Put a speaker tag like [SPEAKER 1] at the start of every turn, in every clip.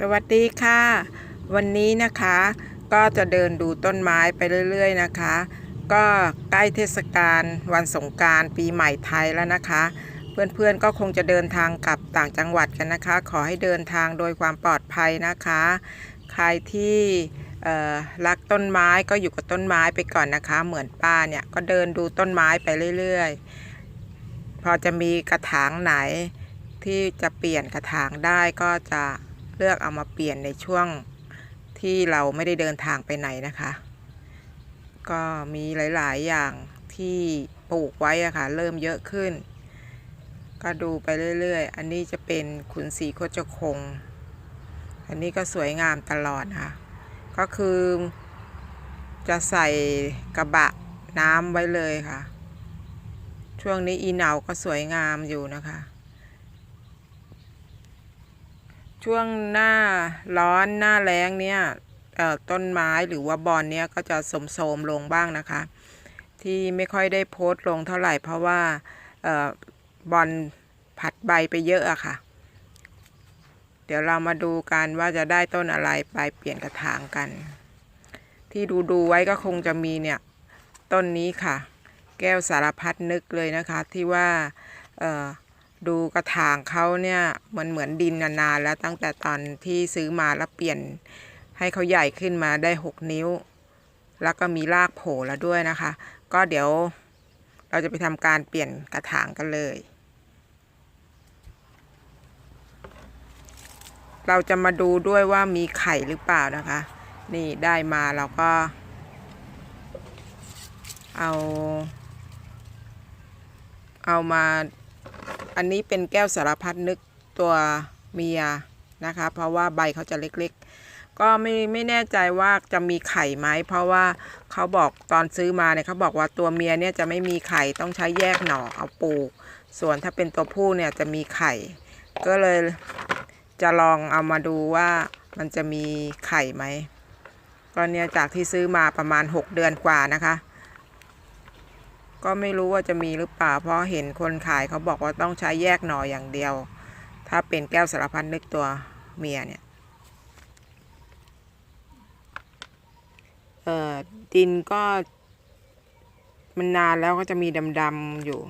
[SPEAKER 1] สวัสดีค่ะ วันนี้นะคะก็จะเดินดูต้นไม้ไปเรื่อยๆนะคะ ก็ใกล้เทศกาลวันสงการปีใหม่ไทยแล้วนะคะ เพื่อนๆก็คงจะเดินทางกลับต่างจังหวัดกันนะคะ ขอให้เดินทางโดยความปลอดภัยนะคะ ใครที่รักต้นไม้ก็อยู่กับต้นไม้ไปก่อนนะคะ เหมือนป้าเนี่ยก็เดินดูต้นไม้ไปเรื่อยๆ พอจะมีกระถางไหนที่จะเปลี่ยนกระถางได้ก็จะ เลือกเอามาเปลี่ยนในช่วงที่เราไม่ได้เดินทางไปไหนนะคะ ก็มีหลาย ๆ อย่างที่ปลูกไว้อะค่ะ เริ่มเยอะขึ้น ก็ดูไปเรื่อย ๆ อันนี้จะเป็นขุนศรีโคจคง อันนี้ก็สวยงามตลอดค่ะ ก็คือจะใส่กระบะน้ำไว้เลยค่ะ ช่วงนี้อีเหนาก็สวยงามอยู่นะคะ ช่วงหน้าร้อนหน้าแล้งเนี่ยต้นไม้หรือว่าบอนเนี่ยก็จะสมโสมลงบ้างนะคะ ที่ไม่ค่อยได้โพสต์ลงเท่าไหร่เพราะว่าออบอนผัดใบไปเยอะอะค่ะ เดี๋ยวเรามาดูกันว่าจะได้ต้นอะไรไปเปลี่ยนกระถางกัน ที่ดูดูๆไว้ก็คงจะมีเนี่ยต้นนี้ค่ะ แก้วสารพัดนึกเลยนะคะที่ว่าเออ ดูกระถางเขาเนี่ยมันเหมือนดินนานๆแล้วตั้งแต่ตอนที่ซื้อมาแล้วเปลี่ยนให้เขาใหญ่ขึ้นมาได้ 6 นิ้ว แล้วก็มีรากโผล่แล้วด้วยนะคะ ก็เดี๋ยวเราจะไปทำการเปลี่ยนกระถางกันเลย เราจะมาดูด้วยว่ามีไข่หรือเปล่านะคะ นี่ได้มาเราก็ เอา เอามา อันนี้เป็นแก้วสารพัดนึกตัวเมียนะคะ เพราะว่าใบเขาจะเล็กๆ ก็ไม่ไม่แน่ใจว่าจะมีไข่ไหม เพราะว่าเขาบอกตอนซื้อมาเนี่ยเขาบอกว่าตัวเมียเนี่ยจะไม่มีไข่ต้องใช้แยกหน่อเอาปลูก ส่วนถ้าเป็นตัวผู้เนี่ยจะมีไข่ ก็เลยจะลองเอามาดูว่ามันจะมีไข่ไหมก็เนี่ยจากที่ซื้อมาประมาณ 6 เดือนกว่านะคะ ก็ไม่รู้ว่าจะมีหรือเปล่าเพราะเห็นคนขายเขาบอกว่าต้องใช้แยกหน่ออย่างเดียว ถ้าเป็นแก้วสารพัดนึกตัวเมียเนี่ยเอ่อดินก็มันนานแล้วก็จะมีดำๆอยู่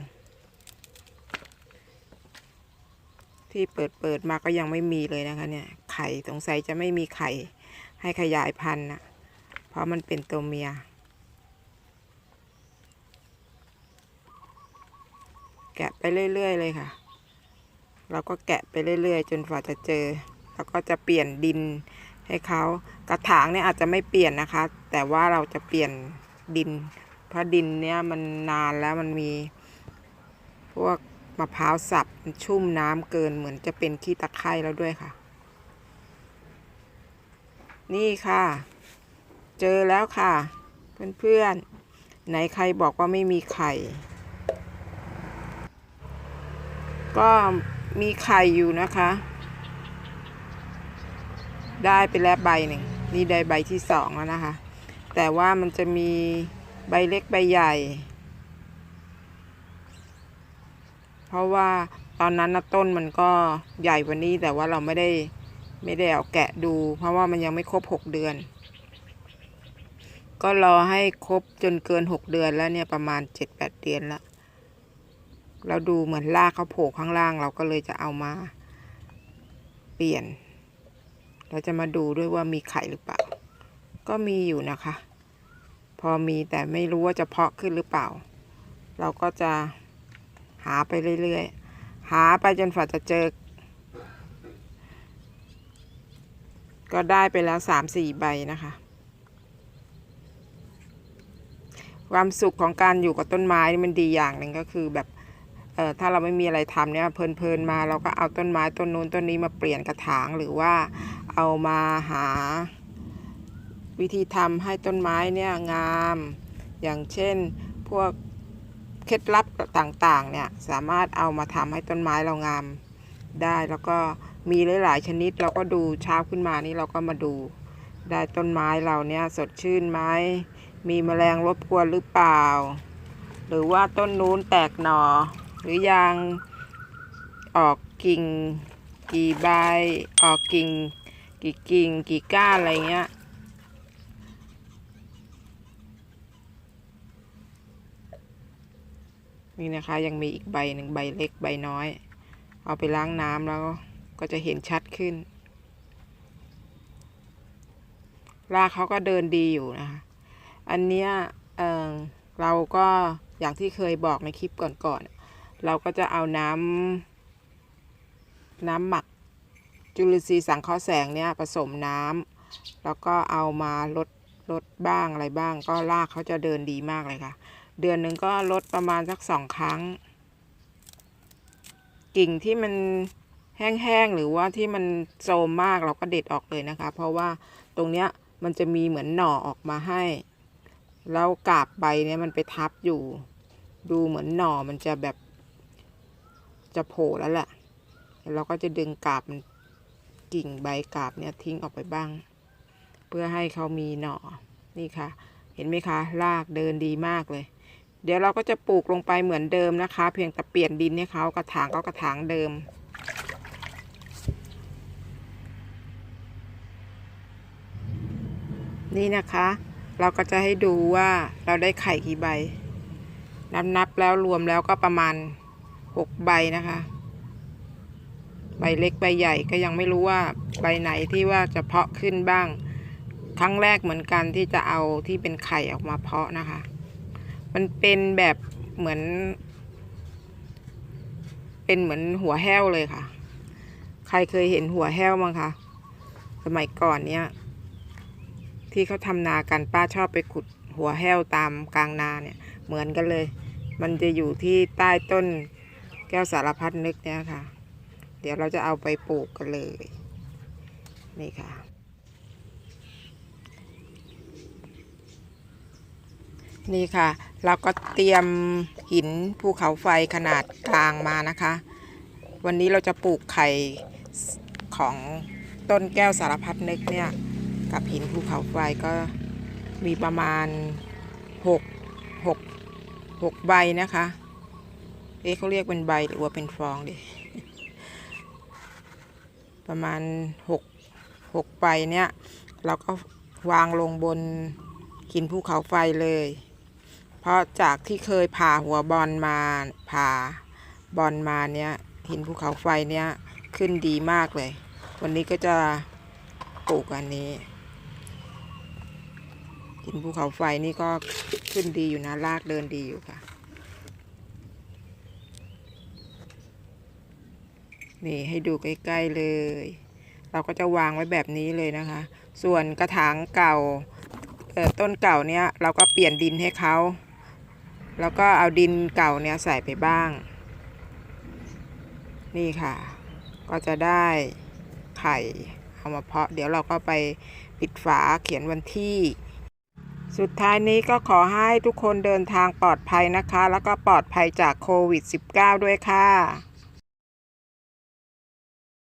[SPEAKER 1] ที่เปิดเปิดมาก็ยังไม่มีเลยนะคะเนี่ย ไข่สงสัยจะไม่มีไข่ให้ขยายพันธุ์นะเพราะมันเป็นตัวเมีย แกะไปเรื่อย ๆ เลยค่ะ เราก็แกะไปเรื่อย ๆ จนฝ่าจะเจอ แล้วก็จะเปลี่ยนดินให้เขากระถางเนี่ยอาจจะไม่เปลี่ยนนะคะ แต่ว่าเราจะเปลี่ยนดิน เพราะดินเนี่ยมันนานแล้วมันมี พวกมะพร้าวสับมันชุ่มน้ำเกินเหมือนจะเป็นขี้ตะไคร่แล้วด้วยค่ะ นี่ค่ะ เจอแล้วค่ะ เพื่อนๆไหนใครบอกว่าไม่มีไข่ ก็มีไข่อยู่นะคะ ได้ไปแล้วใบหนึ่งนี่ได้ใบที่สองแล้วนะคะ แต่ว่ามันจะมีใบเล็กใบใหญ่ เพราะว่าตอนนั้นนะต้นมันก็ใหญ่กว่านี้แต่ว่าเราไม่ได้ไม่ได้เอาแกะดู เพราะว่ามันยังไม่ครบหกเดือน ก็รอให้ครบจนเกินหกเดือนแล้วเนี่ยประมาณเจ็ดแปดเดือนแล้ว เราดูเหมือนรากเขาโผล่ข้างล่าง เราก็เลยจะเอามา เปลี่ยน เราจะมาดูด้วยว่ามีไข่หรือเปล่า ก็มีอยู่นะคะ พอมีแต่ไม่รู้ว่าจะเพาะขึ้นหรือเปล่า เราก็จะหาไปเรื่อยๆ หาไปจนฝ่าจะเจอ ก็ได้ไปแล้วสามสี่ใบนะคะ ความสุขของการอยู่กับต้นไม้มันดีอย่างหนึ่งก็คือแบบ อ่อถ้าเราไม่มีอะไรทำเนี่ยเพลินๆมาเราก็เอาต้นไม้ต้นนู้นต้นนี้มาเปลี่ยนกระถางหรือว่าเอามาหา วิธีทำให้ต้นไม้เนี่ยงาม อย่างเช่นพวกเคล็ดลับต่างๆเนี่ยสามารถเอามาทำให้ต้นไม้เรางามได้แล้วก็มีหลายๆชนิดเราก็ดูเช้าขึ้นมานี่เราก็มาดูได้ต้นไม้เราเนี่ยสดชื่นไหมมีแมลงรบกวนหรือเปล่า หรือว่าต้นนู้นแตกหน่อ หรือยังออกกิ่งกี่ใบออกกิ่งกี่กิ่งกี่ก้านอะไรเงี้ยนี่นะคะยังมีอีกใบหนึ่งใบเล็กใบน้อย เอาไปล้างน้ำแล้วก็จะเห็นชัดขึ้น รากเขาก็เดินดีอยู่นะคะ อันเนี้ยเเราก็อย่างที่เคยบอกในคลิปก่อนๆ เราก็จะเอาน้ำน้ำหมักจุลินทรีย์สังเคราะห์แสงเนี่ยผสมน้ำแล้วก็เอามาลดลดบ้างอะไรบ้าง ก็รากเขาจะเดินดีมากเลยค่ะ เดือนหนึ่งก็ลดประมาณสักสองครั้ง กิ่งที่มันแห้งๆหรือว่าที่มันโทรมมากเราก็เด็ดออกเลยนะคะ เพราะว่าตรงเนี้ยมันจะมีเหมือนหน่อออกมาให้ แล้วกาบใบเนี่ยมันไปทับอยู่ ดูเหมือนหน่อมันจะแบบ จะโผล่แล้วแหละเราก็จะดึงกาบมันกิ่งใบกาบเนี่ยทิ้งออกไปบ้าง เพื่อให้เขามีหน่อนี่ค่ะ เห็นไหมคะรากเดินดีมากเลย เดี๋ยวเราก็จะปลูกลงไปเหมือนเดิมนะคะ เพียงแต่เปลี่ยนดินให้เขากระถางก็กระถางเดิมนี่นะคะ เราก็จะให้ดูว่าเราได้ไข่กี่ใบนับนับแล้วรวมแล้วก็ประมาณ หกใบนะคะ ใบเล็กใบใหญ่ก็ยังไม่รู้ว่าใบไหนที่ว่าจะเพาะขึ้นบ้าง ครั้งแรกเหมือนกันที่จะเอาที่เป็นไข่ออกมาเพาะนะคะ มันเป็นแบบเหมือน เป็นเหมือนหัวแห้วเลยค่ะ ใครเคยเห็นหัวแห้วมั้งคะ สมัยก่อนเนี้ยที่เขาทำนากันป้าชอบไปขุดหัวแห้วตามกลางนาเนี่ย เหมือนกันเลย มันจะอยู่ที่ใต้ต้น แก้วสารพัดนึกเนี่ยค่ะ เดี๋ยวเราจะเอาไปปลูกกันเลย นี่ค่ะ นี่ค่ะ เราก็เตรียมหินภูเขาไฟขนาดกลางมานะคะ วันนี้เราจะปลูกไข่ของต้นแก้วสารพัดนึกเนี่ย กับหินภูเขาไฟก็มีประมาณหกหกหกใบนะคะ เอ๊ะเขาเรียกเป็นใบหรือว่าเป็นฟองดิประมาณหกหกใบเนี่ยเราก็วางลงบนหินภูเขาไฟเลย เพราะจากที่เคยผ่าหัวบอลมาผ่าบอลมาเนี่ยหินภูเขาไฟเนี่ยขึ้นดีมากเลย วันนี้ก็จะปลูกอันนี้หินภูเขาไฟนี่ก็ขึ้นดีอยู่นะรากเดินดีอยู่ค่ะ นี่ให้ดูใกล้ๆเลย เราก็จะวางไว้แบบนี้เลยนะคะ ส่วนกระถางเก่าต้นเก่าเนี้ยเราก็เปลี่ยนดินให้เขาแล้วก็เอาดินเก่าเนี้ยใส่ไปบ้าง นี่ค่ะ ก็จะได้ไข่เอามาเพาะ เดี๋ยวเราก็ไปปิดฝาเขียนวันที่ สุดท้ายนี้ก็ขอให้ทุกคนเดินทางปลอดภัยนะคะ แล้วก็ปลอดภัยจากโควิด -19 ด้วยค่ะ